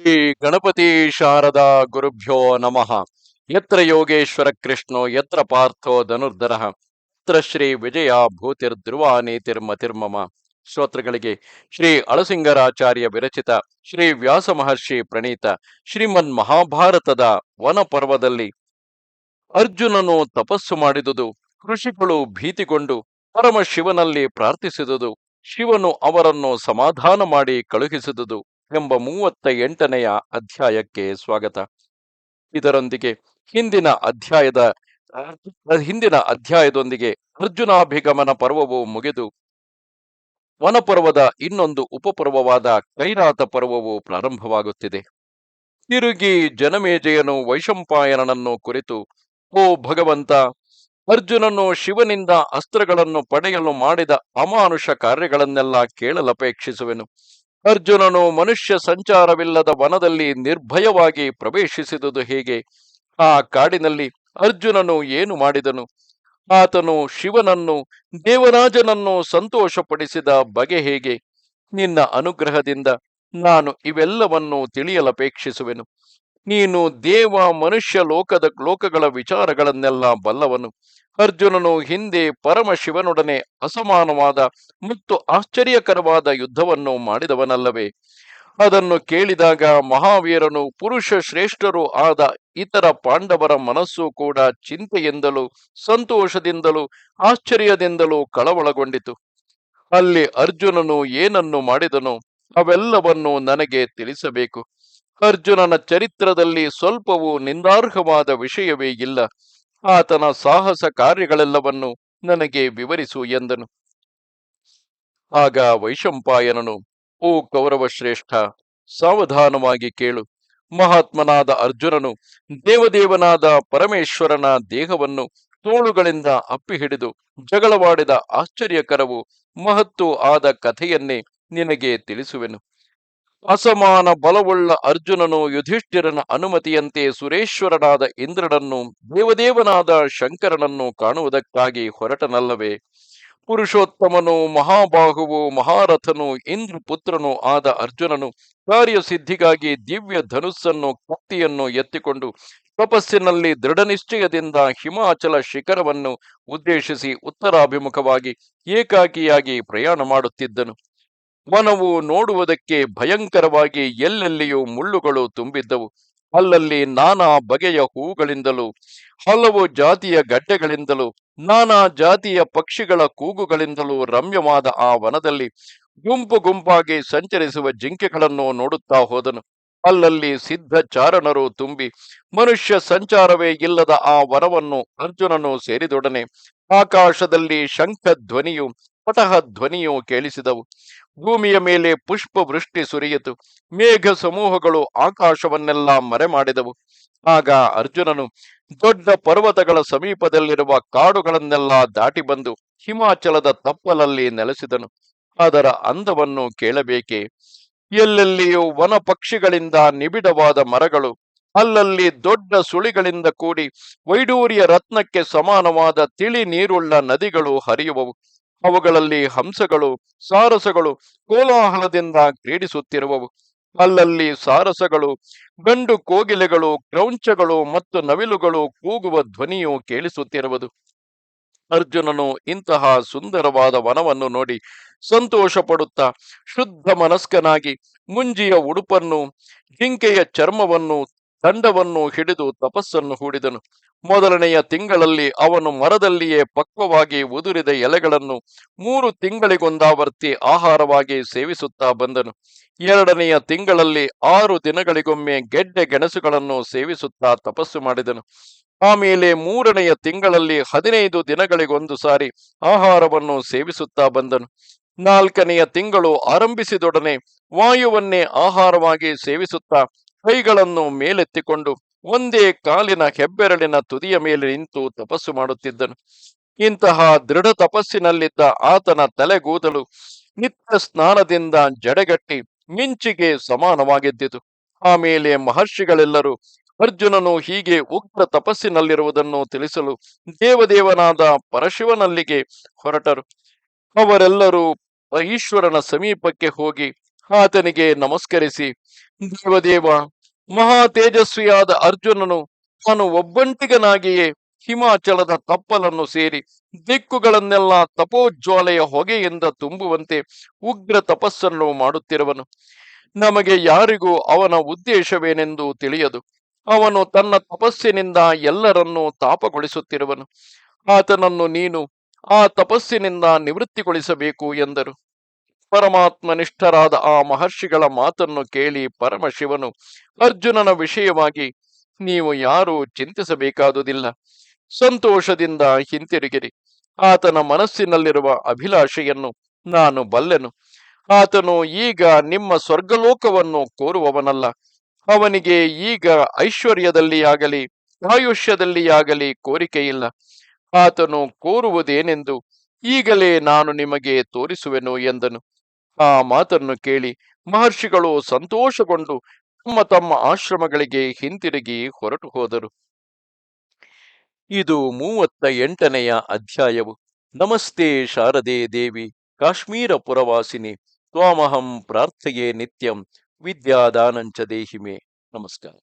ಶ್ರೀ ಗಣಪತಿ ಶಾರದಾ ಗುರುಭ್ಯೋ ನಮಃ. ಯತ್ರ ಯೋಗೇಶ್ವರ ಕೃಷ್ಣೋ, ಯತ್ರ ಪಾರ್ಥೋ ಧನುರ್ಧರ, ಯತ್ರ ಶ್ರೀ ವಿಜಯ ಭೂತಿರ್ಧ್ರುವ ನೀತಿರ್ಮತಿರ್ಮಮ ಶ್ರೋತೃಗಳಿಗೆ ಶ್ರೀ ಅಳಸಿಂಗರಾಚಾರ್ಯ ವಿರಚಿತ ಶ್ರೀ ವ್ಯಾಸ ಮಹರ್ಷಿ ಪ್ರಣೀತ ಶ್ರೀಮನ್ ಮಹಾಭಾರತದ ವನ ಪರ್ವದಲ್ಲಿ ಅರ್ಜುನನು ತಪಸ್ಸು ಮಾಡಿದುದು, ಋಷಿಗಳು ಭೀತಿಗೊಂಡು ಪರಮ ಶಿವನಲ್ಲಿ ಪ್ರಾರ್ಥಿಸಿದುದು, ಶಿವನು ಅವರನ್ನು ಸಮಾಧಾನ ಮಾಡಿ ಕಳುಹಿಸಿದುದು. ಎಂಬ ಮೂವತ್ತ ಎಂಟನೆಯ ಅಧ್ಯಾಯಕ್ಕೆ ಸ್ವಾಗತ. ಇದರೊಂದಿಗೆ ಹಿಂದಿನ ಅಧ್ಯಾಯದ ಹಿಂದಿನ ಅಧ್ಯಾಯದೊಂದಿಗೆ ಅರ್ಜುನಾಭಿಗಮನ ಪರ್ವವು ಮುಗಿದು, ವನಪರ್ವದ ಇನ್ನೊಂದು ಉಪಪರ್ವವಾದ ಕೈರಾತ ಪರ್ವವು ಪ್ರಾರಂಭವಾಗುತ್ತಿದೆ. ತಿರುಗಿ ಜನಮೇಜಯನು ವೈಶಂಪಾಯನನನ್ನು ಕುರಿತು, ಓ ಭಗವಂತ, ಅರ್ಜುನನು ಶಿವನಿಂದ ಅಸ್ತ್ರಗಳನ್ನು ಪಡೆಯಲು ಮಾಡಿದ ಅಮಾನುಷ ಕಾರ್ಯಗಳನ್ನೆಲ್ಲ ಕೇಳಲಪೇಕ್ಷಿಸುವೆನು. ಅರ್ಜುನನು ಮನುಷ್ಯ ಸಂಚಾರವಿಲ್ಲದ ವನದಲ್ಲಿ ನಿರ್ಭಯವಾಗಿ ಪ್ರವೇಶಿಸಿದುದು ಹೇಗೆ? ಆ ಕಾಡಿನಲ್ಲಿ ಅರ್ಜುನನು ಏನು ಮಾಡಿದನು? ಆತನು ಶಿವನನ್ನು, ದೇವರಾಜನನ್ನು ಸಂತೋಷಪಡಿಸಿದ ಬಗೆ ಹೇಗೆ? ನಿನ್ನ ಅನುಗ್ರಹದಿಂದ ನಾನು ಇವೆಲ್ಲವನ್ನು ತಿಳಿಯಲಪೇಕ್ಷಿಸುವೆನು. ನೀನು ದೇವ ಮನುಷ್ಯ ಲೋಕದ ಲೋಕಗಳ ವಿಚಾರಗಳನ್ನೆಲ್ಲ ಬಲ್ಲವನು. ಅರ್ಜುನನು ಹಿಂದೆ ಪರಮಶಿವನೊಡನೆ ಅಸಮಾನವಾದ ಮತ್ತು ಆಶ್ಚರ್ಯಕರವಾದ ಯುದ್ಧವನ್ನು ಮಾಡಿದವನಲ್ಲವೇ. ಅದನ್ನು ಕೇಳಿದಾಗ ಮಹಾವೀರನು ಪುರುಷ ಶ್ರೇಷ್ಠರು ಆದ ಇತರ ಪಾಂಡವರ ಮನಸ್ಸು ಕೂಡ ಚಿಂತೆಯಿಂದಲೂ ಸಂತೋಷದಿಂದಲೂ ಆಶ್ಚರ್ಯದಿಂದಲೂ ಕಳವಳಗೊಂಡಿತು. ಅಲ್ಲಿ ಅರ್ಜುನನು ಏನನ್ನು ಮಾಡಿದನು ಅವೆಲ್ಲವನ್ನು ನನಗೆ ತಿಳಿಸಬೇಕು. ಅರ್ಜುನನ ಚರಿತ್ರದಲ್ಲಿ ಸ್ವಲ್ಪವೂ ನಿಂದಾರ್ಹವಾದ ವಿಷಯವೇ ಇಲ್ಲ. ಆತನ ಸಾಹಸ ಕಾರ್ಯಗಳೆಲ್ಲವನ್ನು ನನಗೆ ವಿವರಿಸು ಎಂದನು. ಆಗ ವೈಶಂಪಾಯನನು, ಓ ಕೌರವ ಶ್ರೇಷ್ಠ ಸಾವಧಾನವಾಗಿ ಕೇಳು. ಮಹಾತ್ಮನಾದ ಅರ್ಜುನನು ದೇವದೇವನಾದ ಪರಮೇಶ್ವರನ ದೇಹವನ್ನು ತೋಳುಗಳಿಂದ ಅಪ್ಪಿ ಹಿಡಿದು ಜಗಳವಾಡಿದ ಆಶ್ಚರ್ಯಕರವು ಮಹತ್ತು ಆದ ಕಥೆಯನ್ನೇ ನಿನಗೆ ತಿಳಿಸುವೆನು. ಅಸಮಾನ ಬಲವುಳ್ಳ ಅರ್ಜುನನು ಯುಧಿಷ್ಠಿರನ ಅನುಮತಿಯಂತೆ ಸುರೇಶ್ವರನಾದ ಇಂದ್ರನನ್ನು ದೇವದೇವನಾದ ಶಂಕರನನ್ನು ಕಾಣುವುದಕ್ಕಾಗಿ ಹೊರಟನಲ್ಲವೇ? ಪುರುಷೋತ್ತಮನು, ಮಹಾಬಾಹುವು, ಮಹಾರಥನು, ಇಂದ್ರಪುತ್ರನು ಆದ ಅರ್ಜುನನು ಕಾರ್ಯಸಿದ್ಧಿಗಾಗಿ ದಿವ್ಯ ಧನುಸ್ಸನ್ನು, ಕತ್ತಿಯನ್ನು ಎತ್ತಿಕೊಂಡು ತಪಸ್ಸಿನಲ್ಲಿ ದೃಢನಿಶ್ಚಯದಿಂದ ಹಿಮಾಚಲ ಶಿಖರವನ್ನು ಉದ್ದೇಶಿಸಿ ಉತ್ತರಾಭಿಮುಖವಾಗಿ ಏಕಾಕಿಯಾಗಿ ಪ್ರಯಾಣ ಮಾಡುತ್ತಿದ್ದನು. ವನವು ನೋಡುವುದಕ್ಕೆ ಭಯಂಕರವಾಗಿ ಎಲ್ಲೆಲ್ಲಿಯೂ ಮುಳ್ಳುಗಳು ತುಂಬಿದ್ದವು. ಅಲ್ಲಲ್ಲಿ ನಾನಾ ಬಗೆಯ ಹೂಗಳಿಂದಲೂ, ಹಲವು ಜಾತಿಯ ಗಡ್ಡೆಗಳಿಂದಲೂ, ನಾನಾ ಜಾತಿಯ ಪಕ್ಷಿಗಳ ಕೂಗುಗಳಿಂದಲೂ ರಮ್ಯವಾದ ಆ ವನದಲ್ಲಿ ಗುಂಪು ಗುಂಪಾಗಿ ಸಂಚರಿಸುವ ಜಿಂಕೆಗಳನ್ನು ನೋಡುತ್ತಾ ಹೋದನು. ಅಲ್ಲಲ್ಲಿ ಸಿದ್ಧ ಚಾರಣರು ತುಂಬಿ, ಮನುಷ್ಯ ಸಂಚಾರವೇ ಇಲ್ಲದ ಆ ವನವನ್ನು ಅರ್ಜುನನು ಸೇರಿದೊಡನೆ, ಆಕಾಶದಲ್ಲಿ ಶಂಖ ಧ್ವನಿಯು ಪಟಹ ಧ್ವನಿಯು ಕೇಳಿಸಿದವು. ಭೂಮಿಯ ಮೇಲೆ ಪುಷ್ಪ ವೃಷ್ಟಿ ಸುರಿಯಿತು. ಮೇಘ ಸಮೂಹಗಳು ಆಕಾಶವನ್ನೆಲ್ಲ ಮರೆ ಮಾಡಿದವು ಆಗ ಅರ್ಜುನನು ದೊಡ್ಡ ಪರ್ವತಗಳ ಸಮೀಪದಲ್ಲಿರುವ ಕಾಡುಗಳನ್ನೆಲ್ಲ ದಾಟಿ ಬಂದು ಹಿಮಾಚಲದ ತಪ್ಪಲಲ್ಲಿ ನೆಲೆಸಿದನು. ಅದರ ಅಂದವನ್ನು ಕೇಳಬೇಕೆ? ಎಲ್ಲೆಲ್ಲಿಯೂ ವನ ಪಕ್ಷಿಗಳಿಂದ ನಿಬಿಡವಾದ ಮರಗಳು, ಅಲ್ಲಲ್ಲಿ ದೊಡ್ಡ ಸುಳಿಗಳಿಂದ ಕೂಡಿ ವೈಡೂರ್ಯ ರತ್ನಕ್ಕೆ ಸಮಾನವಾದ ತಿಳಿ ನೀರುಳ್ಳ ನದಿಗಳು ಹರಿಯುವವು. ಅವುಗಳಲ್ಲಿ ಹಂಸಗಳು, ಸಾರಸಗಳು ಕೋಲಾಹಲದಿಂದ ಕ್ರೀಡಿಸುತ್ತಿರುವವು. ಅಲ್ಲಲ್ಲಿ ಸಾರಸಗಳು, ಗಂಡು ಕೋಗಿಲೆಗಳು, ಕ್ರೌಂಚಗಳು ಮತ್ತು ನವಿಲುಗಳು ಕೂಗುವ ಧ್ವನಿಯು ಕೇಳಿಸುತ್ತಿರುವುದು. ಅರ್ಜುನನು ಇಂತಹ ಸುಂದರವಾದ ವನವನ್ನು ನೋಡಿ ಸಂತೋಷ ಪಡುತ್ತಾ ಶುದ್ಧ ಮನಸ್ಕನಾಗಿ ಮುಂಜಿಯ ಉಡುಪನ್ನು, ಜಿಂಕೆಯ ಚರ್ಮವನ್ನು ದಂಡವನ್ನು ಹಿಡಿದು ತಪಸ್ಸನ್ನು ಹೂಡಿದನು. ಮೊದಲನೆಯ ತಿಂಗಳಲ್ಲಿ ಅವನು ಮರದಲ್ಲಿಯೇ ಪಕ್ವವಾಗಿ ಉದುರಿದ ಎಲೆಗಳನ್ನು ಮೂರು ತಿಂಗಳಿಗೊಂದಾವರ್ತಿ ಆಹಾರವಾಗಿ ಸೇವಿಸುತ್ತಾ ಬಂದನು. ಎರಡನೆಯ ತಿಂಗಳಲ್ಲಿ ಆರು ದಿನಗಳಿಗೊಮ್ಮೆ ಗೆಡ್ಡೆ ಗೆಣಸುಗಳನ್ನು ಸೇವಿಸುತ್ತಾ ತಪಸ್ಸು ಮಾಡಿದನು. ಆಮೇಲೆ ಮೂರನೆಯ ತಿಂಗಳಲ್ಲಿ ಹದಿನೈದು ದಿನಗಳಿಗೊಂದು ಸಾರಿ ಆಹಾರವನ್ನು ಸೇವಿಸುತ್ತಾ ಬಂದನು. ನಾಲ್ಕನೆಯ ತಿಂಗಳು ಆರಂಭಿಸಿದೊಡನೆ ವಾಯುವನ್ನೇ ಆಹಾರವಾಗಿ ಸೇವಿಸುತ್ತಾ ಕೈಗಳನ್ನು ಮೇಲೆತ್ತಿಕೊಂಡು ಒಂದೇ ಕಾಲಿನ ಹೆಬ್ಬೆರಳಿನ ತುದಿಯ ಮೇಲೆ ನಿಂತು ತಪಸ್ಸು ಮಾಡುತ್ತಿದ್ದನು. ಇಂತಹ ದೃಢ ತಪಸ್ಸಿನಲ್ಲಿದ್ದ ಆತನ ತಲೆಗೂದಲು ನಿತ್ಯ ಸ್ನಾನದಿಂದ ಜಡೆಗಟ್ಟಿ ಮಿಂಚಿಗೆ ಸಮಾನವಾಗಿದ್ದಿತು. ಆಮೇಲೆ ಮಹರ್ಷಿಗಳೆಲ್ಲರೂ ಅರ್ಜುನನು ಹೀಗೆ ಉಗ್ರ ತಪಸ್ಸಿನಲ್ಲಿರುವುದನ್ನು ತಿಳಿಸಲು ದೇವದೇವನಾದ ಪರಶಿವನಲ್ಲಿಗೆ ಹೊರಟರು. ಅವರೆಲ್ಲರೂ ಈಶ್ವರನ ಸಮೀಪಕ್ಕೆ ಹೋಗಿ ಆತನಿಗೆ ನಮಸ್ಕರಿಸಿ, ದೇವದೇವ ಮಹಾ ತೇಜಸ್ವಿಯಾದ ಅರ್ಜುನನು ತಾನು ಒಬ್ಬಂಟಿಗನಾಗಿಯೇ ಹಿಮಾಚಲದ ತಪ್ಪಲನ್ನು ಸೇರಿ ದಿಕ್ಕುಗಳನ್ನೆಲ್ಲ ತಪೋಜ್ವಾಲೆಯ ಹೊಗೆಯಿಂದ ತುಂಬುವಂತೆ ಉಗ್ರ ತಪಸ್ಸನ್ನು ಮಾಡುತ್ತಿರುವನು. ನಮಗೆ ಯಾರಿಗೂ ಅವನ ಉದ್ದೇಶವೇನೆಂದು ತಿಳಿಯದು. ಅವನು ತನ್ನ ತಪಸ್ಸಿನಿಂದ ಎಲ್ಲರನ್ನೂ ತಾಪಗೊಳಿಸುತ್ತಿರುವನು. ಆತನನ್ನು ನೀನು ಆ ತಪಸ್ಸಿನಿಂದ ನಿವೃತ್ತಿಗೊಳಿಸಬೇಕು ಎಂದರು. ಪರಮಾತ್ಮನಿಷ್ಠರಾದ ಆ ಮಹರ್ಷಿಗಳ ಮಾತನ್ನು ಕೇಳಿ ಪರಮಶಿವನು, ಅರ್ಜುನನ ವಿಷಯವಾಗಿ ನೀವು ಯಾರೂ ಚಿಂತಿಸಬೇಕಾದುದಿಲ್ಲ. ಸಂತೋಷದಿಂದ ಹಿಂತಿರುಗಿರಿ. ಆತನ ಮನಸ್ಸಿನಲ್ಲಿರುವ ಅಭಿಲಾಷೆಯನ್ನು ನಾನು ಬಲ್ಲೆನು. ಆತನು ಈಗ ನಿಮ್ಮ ಸ್ವರ್ಗಲೋಕವನ್ನು ಕೋರುವವನಲ್ಲ. ಅವನಿಗೆ ಈಗ ಐಶ್ವರ್ಯದಲ್ಲಿಯಾಗಲಿ, ಆಯುಷ್ಯದಲ್ಲಿಯಾಗಲಿ ಕೋರಿಕೆಯಿಲ್ಲ. ಆತನು ಕೋರುವುದೇನೆಂದು ಈಗಲೇ ನಾನು ನಿಮಗೆ ತೋರಿಸುವೆನು ಎಂದನು. ಆ ಮಾತನ್ನು ಕೇಳಿ ಮಹರ್ಷಿಗಳು ಸಂತೋಷಗೊಂಡು ತಮ್ಮ ತಮ್ಮ ಆಶ್ರಮಗಳಿಗೆ ಹಿಂತಿರುಗಿ ಹೊರಟು ಹೋದರು. ಇದು ಮೂವತ್ತ ಎಂಟನೆಯ ಅಧ್ಯಾಯವು. ನಮಸ್ತೆ ಶಾರದೆ ದೇವಿ, ಕಾಶ್ಮೀರ ಪುರವಾಸಿನಿ, ತ್ವಾಮಹಂ ಪ್ರಾರ್ಥೆಯೇ ನಿತ್ಯಂ, ವಿದ್ಯಾದಾನಂಚ ದೇಹಿಮೆ. ನಮಸ್ಕಾರ.